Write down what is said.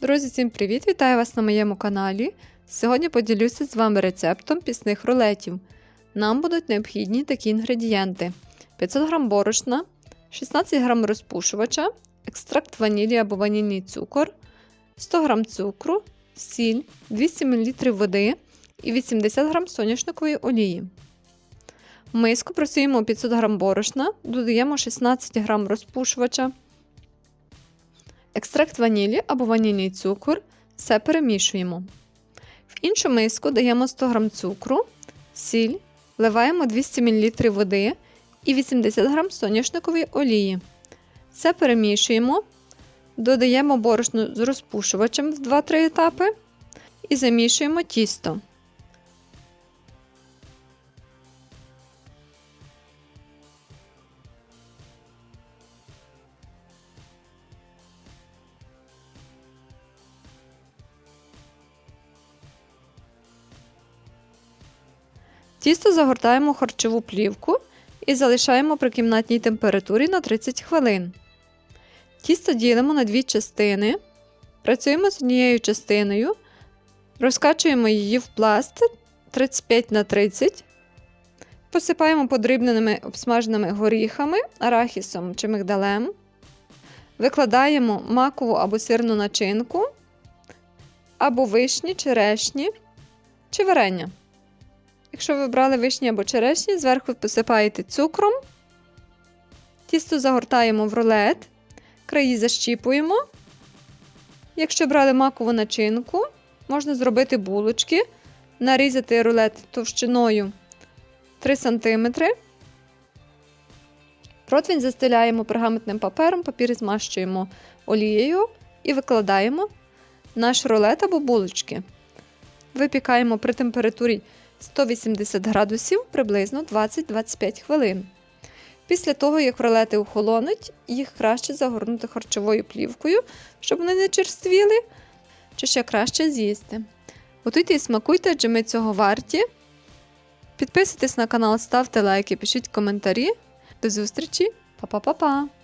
Друзі, всім привіт! Вітаю вас на моєму каналі. Сьогодні поділюся з вами рецептом пісних рулетів. Нам будуть необхідні такі інгредієнти: 500 г борошна, 16 г розпушувача, екстракт ванілі або ванільний цукор, 100 г цукру, сіль, 200 мл води і 80 г соняшникової олії. В миску просіємо 500 г борошна, додаємо 16 г розпушувача, екстракт ванілі або ванільний цукор, все перемішуємо. В іншу миску даємо 100 г цукру, сіль, вливаємо 200 мл води і 80 г соняшникової олії. Все перемішуємо, додаємо борошно з розпушувачем в 2-3 етапи і замішуємо тісто. Тісто загортаємо в харчову плівку і залишаємо при кімнатній температурі на 30 хвилин. Тісто ділимо на дві частини. Працюємо з однією частиною, розкачуємо її в пласт 35 на 30 посипаємо подрібненими обсмаженими горіхами, арахісом чи мигдалем. Викладаємо макову або сирну начинку, або вишні, черешні чи варення. Якщо ви брали вишні або черешні, зверху посипаєте цукром, тісто загортаємо в рулет, краї защіпуємо. Якщо брали макову начинку, можна зробити булочки, нарізати рулет товщиною 3 см. Противень застеляємо пергаментним папером, папір змащуємо олією і викладаємо наш рулет або булочки. Випікаємо при температурі 180 градусів приблизно 20-25 хвилин. Після того, як рулети охолонуть, їх краще загорнути харчовою плівкою, щоб вони не черствіли, чи ще краще з'їсти. Готуйте і смакуйте, адже ми цього варті. Підписуйтесь на канал, ставте лайки, пишіть коментарі. До зустрічі, Па-па-па-па!